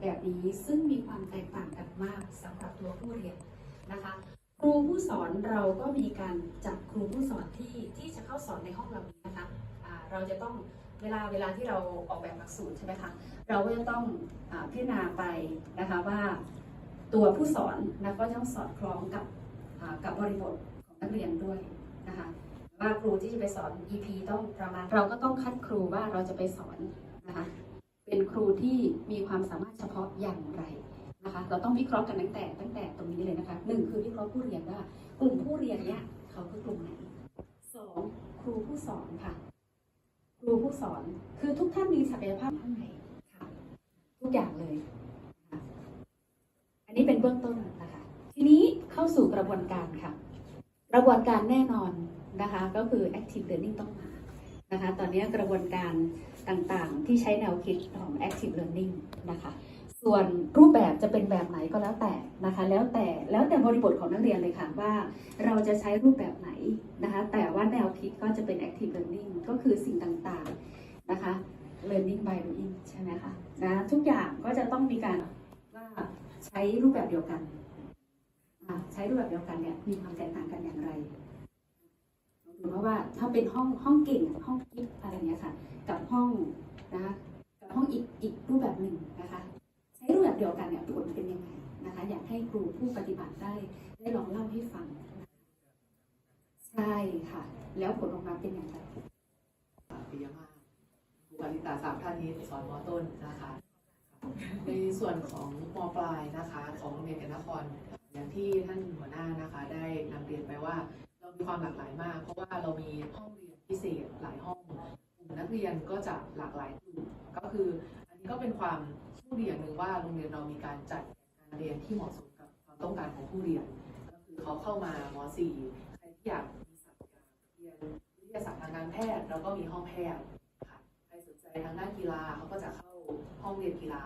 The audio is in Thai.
แบบนี้ซึ่งมีความแตกต่างกันมากสำหรับตัวผู้เรียนนะคะครูผู้สอนเราก็มีการจับครูผู้สอนที่ที่จะเข้าสอนในห้องเรานี้นะคะอ่าเราจะต้องเวลาเวลาที่เราออกแบบหลักสูตรใช่ไหมคะเราก็จะต้องอพิจารณาไปนะคะว่าตัวผู้สอนนะก็ต้องสอดคล้องกับกับบริบทของนักเรียนด้วยนะคะว่าครูที่จะไปสอน EP ต้องประมาณเราก็ต้องคัดครูว่าเราจะไปสอนนะคะ เป็นครูที่มีความสามารถเฉพาะอย่างไรนะคะเราต้องวิเคราะห์กันตั้งแต่ตั้งแต่ตรงนี้เลยนะคะหนึ่งคือวิเคราะห์ผู้เรียนว่ากลุ่มผู้เรียนเนี่ยเขาคือกลุ่มไหนสองครูผู้สอนค่ะ ครูผู้สอนคือทุกท่านมีศักยภาพเท่าไหร่ค่ะทุกอย่างเลย อันนี้เป็นเบื้องต้นนะคะทีนี้เข้าสู่กระบวนการค่ะ กระบวนการแน่นอนนะคะ ก็คือ active learning ต้องมา นะคะ ตอนนี้กระบวนการต่างๆ ที่ใช้แนวคิดของ active learning นะคะ ส่วนรูปแบบจะเป็นแบบไหนก็แล้วแต่นะคะ แล้วแต่แล้วแต่บริบทของนักเรียนเลยค่ะว่าเราจะใช้รูปแบบไหนนะคะ แต่ว่าแนวคิดก็จะเป็น active learning ก็คือสิ่งต่างๆนะคะ learning by doing ใช่ไหมคะนะทุกอย่างก็จะต้องมีการว่าใช้รูปแบบเดียวกัน ใช้รูปแบบเดียวกันเนี่ยมีความแตกต่างกันอย่างไร เพราะว่าถ้าเป็นห้องห้องเก่งห้องกิฟอะไรเงี้ยค่ะ กับห้องนะคะกับห้องอีกอีกรูปแบบหนึ่งนะคะใช้รูปแบบเดียวกันเนี่ยผลเป็นยังไงนะคะ อยากให้ครูผู้ปฏิบัติได้ได้ลองเล่าให้ฟัง ใช่ค่ะ แล้วผลออกมาเป็นอย่างไรปิยมาศครูปริตาสามท่านนี้สอนมต้นนะคะ ในส่วนของมปลายนะคะ ของโรงเรียนเอกนคร อย่างที่ท่านหัวหน้านะคะ ได้นำเรียนไปว่า มีความหลากหลายมาก เพราะว่าเรามีห้องเรียนพิเศษหลายห้องกลุ่มนักเรียนก็จะหลากหลายกลุ่มก็คืออันนี้ก็เป็นความโชคดีอย่างหนึ่งว่าโรงเรียนเรามีการจัดการเรียนที่เหมาะสมกับความต้องการของผู้เรียน ก็คือเขาเข้ามาม .4 ใครที่อยากมีศักดิ์อยากเรียนวิทยาศาสตร์ทางการแพทย์เราก็มีห้องแพทย์ค่ะใครสนใจทางด้านกีฬาเขาก็จะเข้าห้องเรียนกีฬา